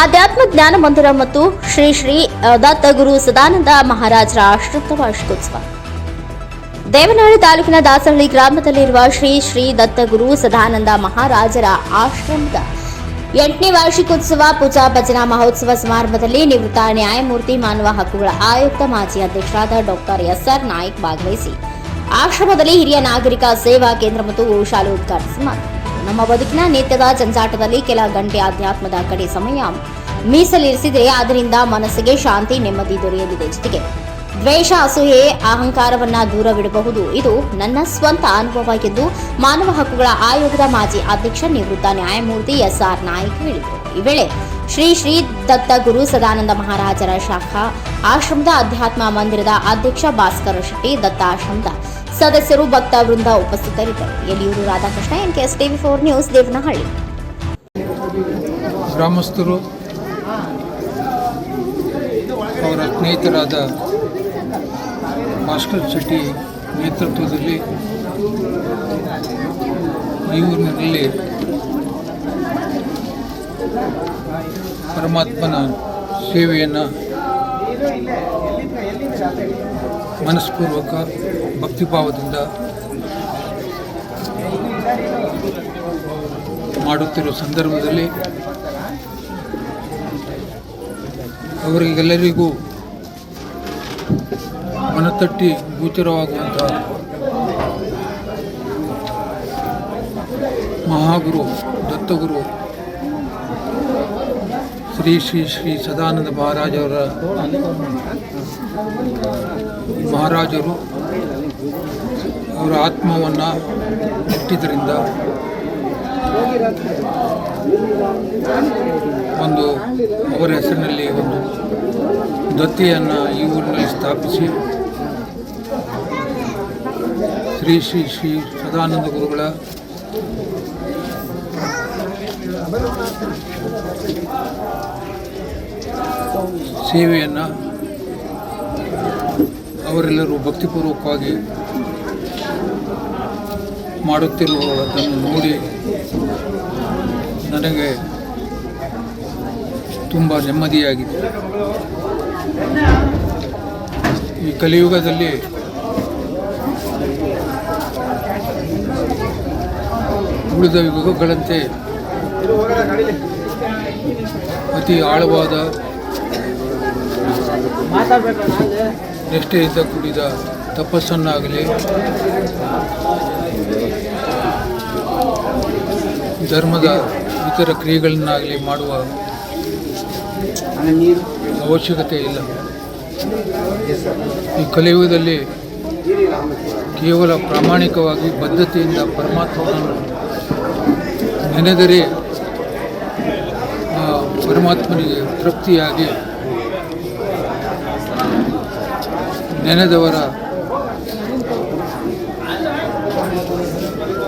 ಆಧ್ಯಾತ್ಮ ಜ್ಞಾನ ಮಂದಿರ ಮತ್ತು ಶ್ರೀ ಶ್ರೀ ದತ್ತಗುರು ದತ್ತ ಗುರು ಸದಾನಂದ ಮಹಾರಾಜರ ಆಶ್ರಿತ ವಾರ್ಷಿಕೋತ್ಸವ ದೇವನಹಳ್ಳಿ ತಾಲೂಕಿನ ದಾಸಹಳ್ಳಿ ಗ್ರಾಮದಲ್ಲಿರುವ ಶ್ರೀ ಶ್ರೀ ದತ್ತಗುರು ಸದಾನಂದ ಮಹಾರಾಜರ ಆಶ್ರಮದ ಎಂಟನೇ ವಾರ್ಷಿಕೋತ್ಸವ ಪೂಜಾ ಭಜನಾ ಮಹೋತ್ಸವ ಸಮಾರಂಭದಲ್ಲಿ ನಿವೃತ್ತ ನ್ಯಾಯಮೂರ್ತಿ ಮಾನವ ಹಕ್ಕುಗಳ ಆಯುಕ್ತ ಮಾಜಿ ಅಧ್ಯಕ್ಷರಾದ ಡಾಕ್ಟರ್ ಎಸ್ ಆರ್ ನಾಯ್ಕ್ ಭಾಗವಹಿಸಿ ಆಶ್ರಮದಲ್ಲಿ ಹಿರಿಯ ನಾಗರಿಕ ಸೇವಾ ಕೇಂದ್ರ ಮತ್ತು ಗೋಶಾಲೆ ಉದ್ಘಾಟಿಸಿ ಮಾತನಾಡಿದರು. ನಮ್ಮ ಬದುಕಿನ ನಿತ್ಯದ ಜಂಜಾಟದಲ್ಲಿ ಕೆಲ ಗಂಟೆ ಆಧ್ಯಾತ್ಮದ ಕಡೆ ಸಮಯ ಮೀಸಲಿರಿಸಿದರೆ ಅದರಿಂದ ಮನಸ್ಸಿಗೆ ಶಾಂತಿ ನೆಮ್ಮದಿ ದೊರೆಯಲಿದೆ. ಜೊತೆಗೆ ದ್ವೇಷ, ಅಸೂಯೆ, ಅಹಂಕಾರವನ್ನ ದೂರವಿಡಬಹುದು. ಇದು ನನ್ನ ಸ್ವಂತ ಅನುಭವ ಎಂದು ಮಾನವ ಹಕ್ಕುಗಳ ಆಯೋಗದ ಮಾಜಿ ಅಧ್ಯಕ್ಷ ನಿವೃತ್ತ ನ್ಯಾಯಮೂರ್ತಿ ಎಸ್ ಆರ್ ನಾಯಕ್ ಹೇಳಿದರು. ಈ ವೇಳೆ ಶ್ರೀ ಶ್ರೀ ದತ್ತ ಗುರು ಸದಾನಂದ ಮಹಾರಾಜರ ಶಾಖಾ ಆಶ್ರಮದ ಅಧ್ಯಾತ್ಮ ಮಂದಿರದ ಅಧ್ಯಕ್ಷ ಭಾಸ್ಕರ ಶೆಟ್ಟಿ ದತ್ತಾಶ್ರಮದ ಸದಸ್ಯರು ಭಕ್ತ ವೃಂದ ಉಪಸ್ಥಿತರಿದ್ದರು. Yediyur Radhakrishna S TV four news, Devanahalli. ಗ್ರಾಮಸ್ಥರು ಅವರ ಸ್ನೇಹಿತರಾದ ಭಾಸ್ಕರ್ ಶೆಟ್ಟಿ ನೇತೃತ್ವದಲ್ಲಿ ಈ ಊರಿನಲ್ಲಿ ಪರಮಾತ್ಮನ ಸೇವೆಯನ್ನು ಮನಸ್ಪೂರ್ವಕ ಭಕ್ತಿಭಾವದಿಂದ ಮಾಡುತ್ತಿರುವ ಸಂದರ್ಭದಲ್ಲಿ ಅವರಿಗೆಲ್ಲರಿಗೂ ಮನತಟ್ಟಿ ಗೋಚರವಾಗುವಂತಹ ಮಹಾಗುರು ದತ್ತಗುರು ಶ್ರೀ ಶ್ರೀ ಶ್ರೀ ಸದಾನಂದ ಮಹಾರಾಜವರ ಮಹಾರಾಜರು ಅವರ ಆತ್ಮವನ್ನು ಮುಟ್ಟಿದ್ದರಿಂದ ಒಂದು ಅವರ ಹೆಸರಿನಲ್ಲಿ ಒಂದು ದತ್ತಿಯನ್ನು ಈ ಊರಿನಲ್ಲಿ ಸ್ಥಾಪಿಸಿ ಶ್ರೀ ಶ್ರೀ ಶ್ರೀ ಸದಾನಂದ ಗುರುಗಳ ಸೇವೆಯನ್ನು ಅವರೆಲ್ಲರೂ ಭಕ್ತಿಪೂರ್ವಕವಾಗಿ ಮಾಡುತ್ತಿರುವುದನ್ನು ನೋಡಿ ನನಗೆ ತುಂಬ ನೆಮ್ಮದಿಯಾಗಿದೆ. ಈ ಕಲಿಯುಗದಲ್ಲಿ ಉಳಿದ ಯುಗಗಳಂತೆ ಅತಿ ಆಳವಾದ ನಿಷ್ಠೆಯಿಂದ ಕೂಡಿದ ತಪಸ್ಸನ್ನಾಗಲಿ, ಧರ್ಮದ ಇತರ ಕ್ರಿಯೆಗಳನ್ನಾಗಲಿ ಮಾಡುವ ಅವಶ್ಯಕತೆ ಇಲ್ಲ. ಈ ಕಲಿಯುಗದಲ್ಲಿ ಕೇವಲ ಪ್ರಾಮಾಣಿಕವಾಗಿ ಬದ್ಧತೆಯಿಂದ ಪರಮಾತ್ಮನನ್ನು ನೆನೆದರೆ ಪರಮಾತ್ಮನಿಗೆ ತೃಪ್ತಿಯಾಗಿ ನೆನೆದವರ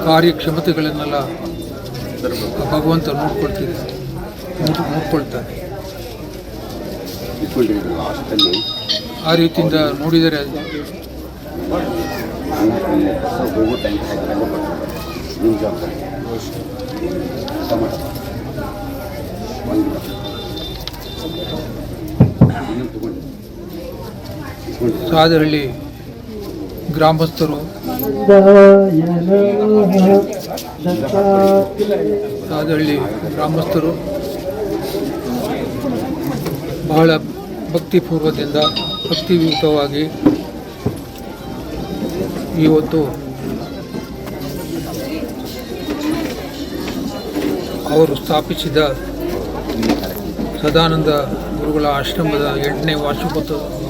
ಕಾರ್ಯಕ್ಷಮತೆಗಳನ್ನೆಲ್ಲ ಭಗವಂತ ನೋಡ್ಕೊಳ್ತಿದ್ದ ನೋಡ್ಕೊಳ್ತಾರೆ ಆ ರೀತಿಯಿಂದ ನೋಡಿದರೆ ತಗೊಂಡು ಸಾದರಳ್ಳಿ ಗ್ರಾಮಸ್ಥರು ಸಾದರಳ್ಳಿ ಗ್ರಾಮಸ್ಥರು ಬಹಳ ಭಕ್ತಿಪೂರ್ವದಿಂದ ಭಕ್ತಿಯುತವಾಗಿ ಇವತ್ತು ಅವರು ಸ್ಥಾಪಿಸಿದ ಸದಾನಂದ ಗುರುಗಳ ಆಶ್ರಮದ ಎಂಟನೇ ವಾರ್ಷಿಕೋತ್ಸವವನ್ನು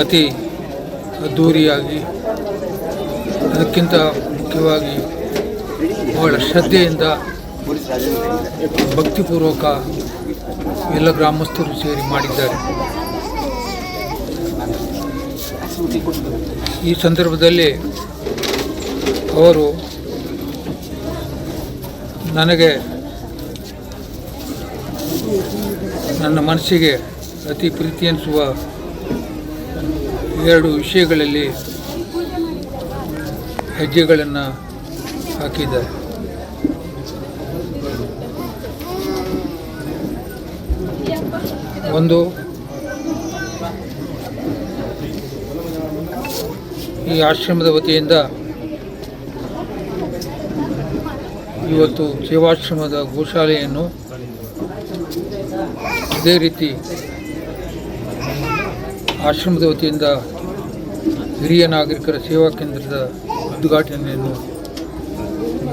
ಅತಿ ಅದ್ಧೂರಿಯಾಗಿ ಅದಕ್ಕಿಂತ ಮುಖ್ಯವಾಗಿ ಬಹಳ ಶ್ರದ್ಧೆಯಿಂದ ಭಕ್ತಿಪೂರ್ವಕ ಎಲ್ಲ ಗ್ರಾಮಸ್ಥರು ಸೇರಿ ಮಾಡಿದ್ದಾರೆ. ಈ ಸಂದರ್ಭದಲ್ಲಿ ಅವರು ನನಗೆ ನನ್ನ ಮನಸ್ಸಿಗೆ ಅತಿ ಪ್ರೀತಿ ಅನಿಸುವ ಎರಡು ವಿಷಯಗಳಲ್ಲಿ ಹೆಜ್ಜೆಗಳನ್ನು ಹಾಕಿದ್ದಾರೆ. ಒಂದು ಈ ಆಶ್ರಮದ ವತಿಯಿಂದ ಇವತ್ತು ಸೇವಾಶ್ರಮದ ಗೋಶಾಲೆಯನ್ನು ಅದೇ ರೀತಿ ಆಶ್ರಮದ ವತಿಯಿಂದ ಹಿರಿಯ ನಾಗರಿಕರ ಸೇವಾ ಕೇಂದ್ರದ ಉದ್ಘಾಟನೆಯನ್ನು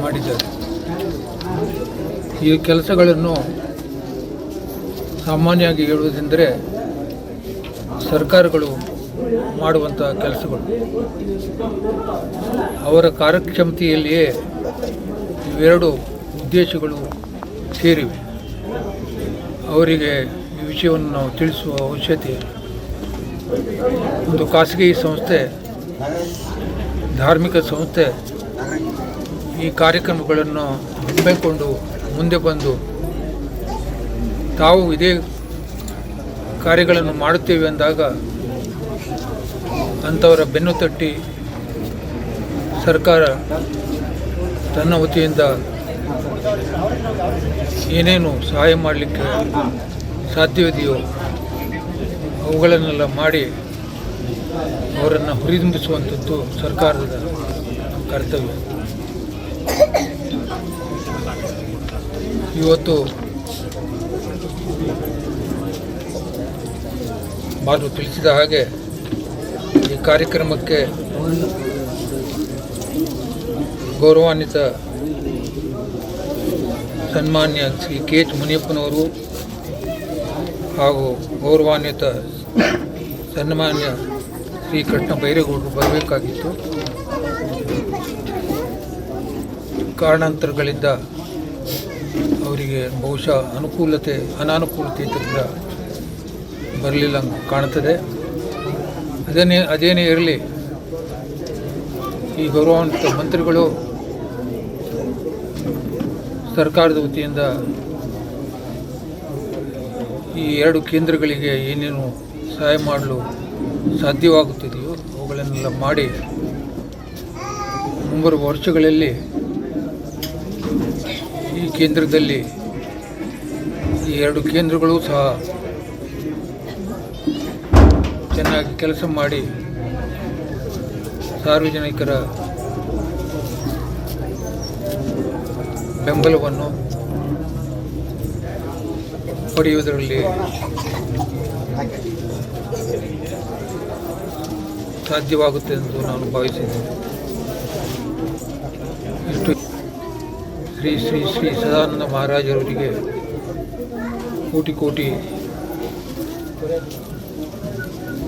ಮಾಡಿದ್ದಾರೆ. ಈ ಕೆಲಸಗಳನ್ನು ಸಾಮಾನ್ಯವಾಗಿ ಹೇಳುವುದೆಂದರೆ ಸರ್ಕಾರಗಳು ಮಾಡುವಂಥ ಕೆಲಸಗಳು. ಅವರ ಕಾರ್ಯಕ್ಷಮತೆಯಲ್ಲಿಯೇ ಇವೆರಡು ಉದ್ದೇಶಗಳು ಸೇರಿವೆ. ಅವರಿಗೆ ಈ ವಿಷಯವನ್ನು ನಾವು ತಿಳಿಸುವ ಅವಶ್ಯಕತೆ ಇಲ್ಲ. ಒಂದು ಖಾಸಗಿ ಸಂಸ್ಥೆ, ಧಾರ್ಮಿಕ ಸಂಸ್ಥೆ. ಈ ಕಾರ್ಯಕ್ರಮಗಳನ್ನು ಹಮ್ಮಿಕೊಂಡು ಮುಂದೆ ಬಂದು ತಾವು ಇದೇ ಕಾರ್ಯಗಳನ್ನು ಮಾಡುತ್ತೇವೆ ಅಂದಾಗ ಅಂಥವರ ಬೆನ್ನು ತಟ್ಟಿ ಸರ್ಕಾರ ತನ್ನ ವತಿಯಿಂದ ಏನೇನು ಸಹಾಯ ಮಾಡಲಿಕ್ಕೆ ಸಾಧ್ಯವಿದೆಯೋ ಅವುಗಳನ್ನೆಲ್ಲ ಮಾಡಿ ಅವರನ್ನು ಹುರಿದುಂಬಿಸುವಂಥದ್ದು ಸರ್ಕಾರದ ಕರ್ತವ್ಯ. ಇವತ್ತು ಮಾತು ತಿಳಿಸಿದ ಹಾಗೆ ಈ ಕಾರ್ಯಕ್ರಮಕ್ಕೆ ಗೌರವಾನ್ವಿತ ಸನ್ಮಾನ್ಯ ಶ್ರೀ ಕೆ ಎಚ್ ಮುನಿಯಪ್ಪನವರು ಹಾಗೂ ಗೌರವಾನ್ವಿತ ಸನ್ಮಾನ್ಯ ಶ್ರೀ ಕೃಷ್ಣ ಬೈರೇಗೌಡರು ಬರಬೇಕಾಗಿತ್ತು. ಕಾರಣಾಂತರಗಳಿಂದ ಅವರಿಗೆ ಬಹುಶಃ ಅನುಕೂಲತೆ, ಅನಾನುಕೂಲತೆ ಇದ್ದರಿಂದ ಬರಲಿಲ್ಲ ಅಂತ ಕಾಣ್ತದೆ ಅದೇನೇ ಅದೇನೇ ಇರಲಿ, ಈ ಗೌರವಾನ್ವಿತ ಮಂತ್ರಿಗಳು ಸರ್ಕಾರದ ವತಿಯಿಂದ ಈ ಎರಡು ಕೇಂದ್ರಗಳಿಗೆ ಏನೇನು ಸಹಾಯ ಮಾಡಲು ಸಾಧ್ಯವಾಗುತ್ತಿದೆಯೋ ಅವುಗಳನ್ನೆಲ್ಲ ಮಾಡಿ ಮುಂಬರುವ ವರ್ಷಗಳಲ್ಲಿ ಈ ಕೇಂದ್ರದಲ್ಲಿ ಈ ಎರಡು ಕೇಂದ್ರಗಳು ಸಹ ಚೆನ್ನಾಗಿ ಕೆಲಸ ಮಾಡಿ ಸಾರ್ವಜನಿಕರ ಬೆಂಬಲವನ್ನು ಪಡೆಯುವುದರಲ್ಲಿ ಸಾಧ್ಯವಾಗುತ್ತೆ ಎಂದು ನಾನು ಭಾವಿಸಿದ್ದೇನೆ ಇಷ್ಟು. ಶ್ರೀ ಶ್ರೀ ಶ್ರೀ ಸದಾನಂದ ಮಹಾರಾಜರವರಿಗೆ ಕೋಟಿ ಕೋಟಿ